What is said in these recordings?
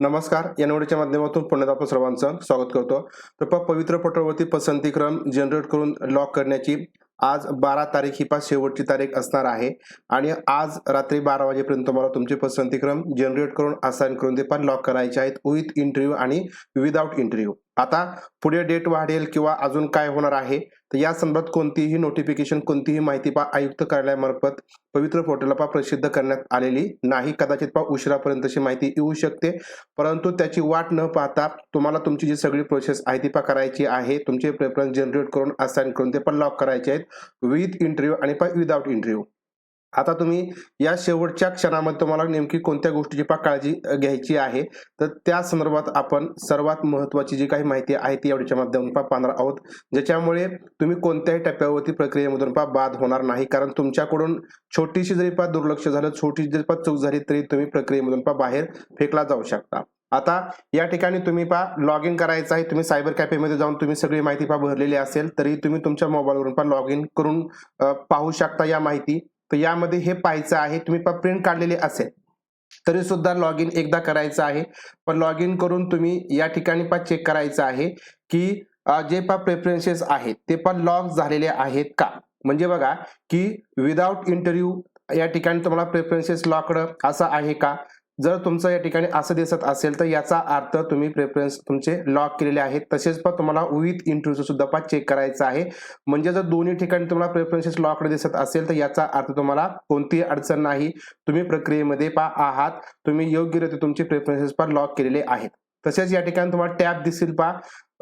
नमस्कार या निवडीच्या माध्यमातून पुण्यात आपण सर्वांचं स्वागत करतो. तर पवित्र पटोवरती पसंतीक्रम जनरेट करून लॉक करण्याची आज बारा तारीख ही पाच शेवटची तारीख असणार आहे. आणि आज रात्री बारा वाजेपर्यंत तुम्हाला तुमचे पसंतीक्रम जनरेट करून असाइन करून ते पण लॉक करायचे आहेत विथ इंटरव्ह्यू आणि विदाउट इंटरव्ह्यू आता पुढे डेट वाढेल किंवा अजून काय होणार आहे तर या संदर्भात कोणतीही नोटिफिकेशन कोणतीही माहिती पा आयुक्त कार्यालयामार्फत पवित्र पोर्टलला पा प्रसिद्ध करण्यात आलेली नाही. कदाचित पा उशिरापर्यंतची माहिती येऊ शकते. परंतु त्याची वाट न पाहता तुम्हाला तुमची जी सगळी प्रोसेस आहे ती पा करायची आहे. तुमचे प्रेफरन्स जनरेट करून असाइन करून ते पण लॉक करायचे आहेत. विथ इंटरव्ह्यू आणि पा विदाउट इंटरव्ह्यू आता तुम्ही या शेवटच्या क्षणामध्ये तुम्हाला नेमकी कोणत्या गोष्टीची पा काळजी घ्यायची आहे? तर त्या संदर्भात आपण सर्वात महत्वाची जी काही माहिती आहे ती आवडीच्या माध्यमातून पा पाहणार आहोत. ज्याच्यामुळे तुम्ही कोणत्याही टप्प्यावरती प्रक्रियेमधून पा बाद होणार नाही. कारण तुमच्याकडून छोटीशी जरी पा दुर्लक्ष झालं छोटी जरी पा चूक झाली तरी तुम्ही प्रक्रियेमधून पा बाहेर फेकला जाऊ शकता. आता या ठिकाणी तुम्ही पा लॉग इन करायचं आहे. तुम्ही सायबर कॅफेमध्ये जाऊन तुम्ही सगळी माहिती पा भरलेली असेल तरी तुम्ही तुमच्या मोबाईलवरून पा लॉग इन करून पाहू शकता या माहिती. तर यामध्ये हे पाहायचं आहे तुम्ही प्रिंट काढलेले असेल. तरी सुद्धा लॉग इन एकदा करायचं आहे. पण लॉग इन करून तुम्ही या ठिकाणी पण चेक करायचं आहे की जे पण प्रेफरन्सेस आहेत ते पण लॉग झालेले आहेत का? म्हणजे बघा की विदाउट इंटरव्ह्यू या ठिकाणी तुम्हाला प्रेफरन्सेस लॉकड असं आहे का? जर तुमचं या ठिकाणी असं दिसत असेल तर याचा अर्थ तुम्ही प्रेफरन्स तुमचे लॉक केलेले आहेत. तसेच पण तुम्हाला विथ इंटरव्ह्यू सुद्धा पा चेक करायचा आहे. म्हणजे जर दोन्ही ठिकाणी तुम्हाला प्रेफरन्सेस लॉकडे दिसत असेल तर याचा अर्थ तुम्हाला कोणतीही अडचण नाही. तुम्ही प्रक्रियेमध्ये पा आहात. तुम्ही योग्यरित्या तुमचे प्रेफरन्सेस पण लॉक केलेले आहेत. तसेच या ठिकाणी तुम्हाला टॅब दिसेल पा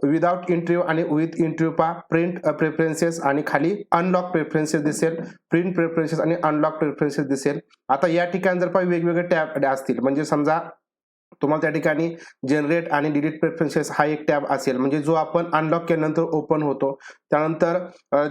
विदाउट इंटरव्ह्यू आणि विथ इंटरव्ह्यू पा प्रिंट प्रेफरन्सेस आणि खाली अनलॉक प्रेफरन्सेस दिसेल. प्रिंट प्रेफरन्सेस आणि अनलॉक प्रेफरन्सेस दिसेल. आता या ठिकाणी जर पा वेगवेगळे टॅब असतील. म्हणजे समजा तुम्हाला त्या ठिकाणी जनरेट आणि डिलीट प्रेफरन्सेस हा एक टॅब असेल. म्हणजे जो आपण अनलॉक केल्यानंतर ओपन होतो. त्यानंतर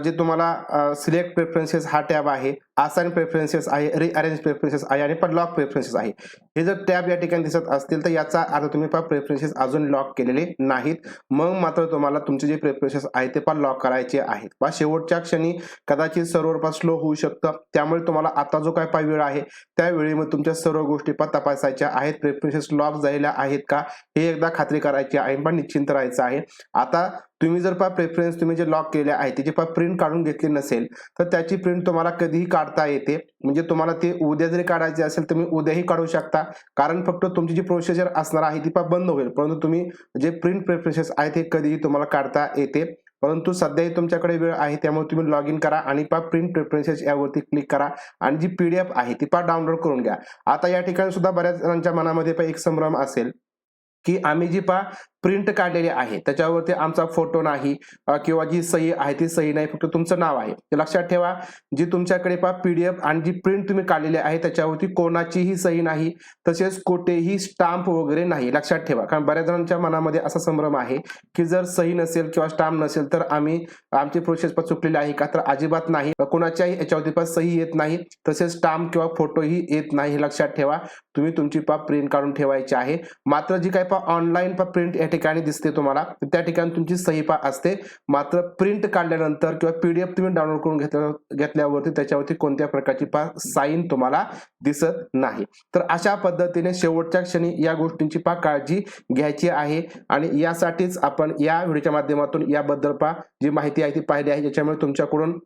जे तुम्हाला सिलेक्ट प्रेफरन्सेस हा टॅब आहे. असाइन प्रेफरन्सेस आहे. रिअरेंज प्रेफरन्सेस आहे. आणि पण लॉक प्रेफरन्सेस आहे. हे जर टॅब या ठिकाणी दिसत असतील तर याचा अर्थ तुम्ही पहा प्रेफरन्सेस अजून लॉक केलेले नाहीत. मग मात्र तुम्हाला तुमचे जे प्रेफरन्सेस आहे ते पण लॉक करायचे आहेत. पा शेवटच्या क्षणी कदाचित सर्व्हर पा स्लो होऊ शकतं. त्यामुळे तुम्हाला आता जो काय पा वेळ आहे त्या वेळेमध्ये तुमच्या सर्व गोष्टी पा तपासायच्या आहेत. प्रेफरन्सेस लॉक झालेल्या आहेत का हे एकदा खात्री करायची आहे पण निश्चिंत राहायचं आहे. आता तुम्ही जर पा प्रेफरन्स तुम्ही जे लॉक केले आहे त्याची पा प्रिंट काढून घेतली नसेल तर त्याची प्रिंट तुम्हाला कधीही काढता येते. म्हणजे तुम्हाला ते उद्या जरी काढायचे असेल तुम्ही उद्याही काढू शकता. कारण फक्त तुमची जी प्रोसिजर असणार आहे ती पा बंद होईल. परंतु तुम्ही जे प्रिंट प्रेफरन्सेस आहे ते कधीही तुम्हाला काढता येते. परंतु सध्याही तुमच्याकडे वेळ आहे त्यामुळे तुम्ही लॉग इन करा आणि पा प्रिंट प्रेफरन्सेस यावरती क्लिक करा आणि जी पीडीएफ आहे ती पा डाउनलोड करून घ्या. आता या ठिकाणी सुद्धा बऱ्याच जणांच्या मनामध्ये पा एक संभ्रम असेल की आम्ही जी पा प्रिंट काढलेली आहे. त्याच्यावरती आमचा फोटो नाही किंवा जी सही आहे ती सही नाही फक्त तुमचं नाव आहे. लक्षात ठेवा जी तुमच्याकडे पा पीडीएफ आणि जी प्रिंट तुम्ही काढलेली आहे त्याच्यावरती कोणाचीही सही नाही तसेच कुठेही स्टाम्प वगैरे नाही. लक्षात ठेवा कारण बऱ्याच जणांच्या मनामध्ये असा संभ्रम आहे की जर सही नसेल किंवा स्टाम्प नसेल तर आम्ही आमची प्रोसेस पण चुकलेली आहे का? तर अजिबात नाही. कोणाच्याही याच्यावरती पण सही येत नाही तसेच स्टाम्प किंवा फोटोही येत नाही. हे लक्षात ठेवा तुम्ही तुमची पा प्रिंट काढून ठेवायची आहे. मात्र जी काही पा ऑनलाईन पा प्रिंट ठिकाणी दिसते तुम्हाला त्या ठिकाणी तुमची सही पा असते. मात्र प्रिंट काढल्यानंतर किंवा पीडीएफ तुम्ही डाउनलोड करून घेतल्या घेतल्यावरती त्याच्यावरती कोणत्या प्रकारची पा साईन तुम्हाला दिसत नाही. तर अशा पद्धतीने शेवटच्या क्षणी या गोष्टींची पा काळजी घ्यायची आहे आणि यासाठीच आपण या व्हिडिओच्या माध्यमातून याबद्दल पा जी माहिती आहे ती पाहिली आहे ज्याच्यामुळे तुमच्याकडून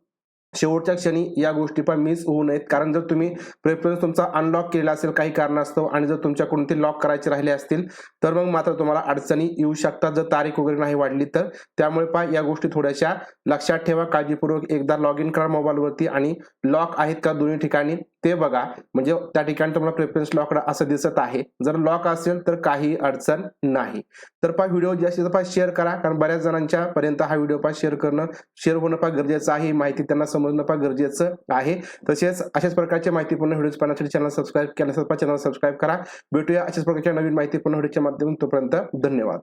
शेवटच्या क्षणी या गोष्टी पण मिस होऊ नयेत. कारण जर तुम्ही प्रेफरन्स तुमचा अनलॉक केला असेल काही कारणास्तव आणि जर तुमच्याकडून ते लॉक करायचे राहिले असतील तर मग मात्र तुम्हाला अडचणी येऊ शकतात. जर तारीख वगैरे नाही वाढली तर. त्यामुळे पहा या गोष्टी थोड्याशा लक्षात ठेवा. काळजीपूर्वक एकदा लॉग इन करा मोबाईलवरती आणि लॉक आहेत का दोन्ही ठिकाणी? ते बघा. म्हणजे त्या ठिकाणी तुम्हाला प्रेफरन्स लॉक असं दिसत आहे. जर लॉक असेल तर काही अडचण नाही. तर पहा व्हिडिओ जास्तीत जास्त शेअर करा. कारण बऱ्याच जणांच्या पर्यंत हा व्हिडिओ पास शेअर करणं शेअर होणं पा गरजेचं आहे. माहिती त्यांना समजणं फार गरजेचं आहे. तसेच अशाच प्रकारच्या माहितीपूर्ण व्हिडिओज पाहण्यासाठी चॅनल सबस्क्राईब केलं चॅनल सबस्क्राईब करा. भेटूया अशाच प्रकारच्या नवीन माहितीपूर्ण व्हिडिओच्या माध्यमातून. तोपर्यंत धन्यवाद.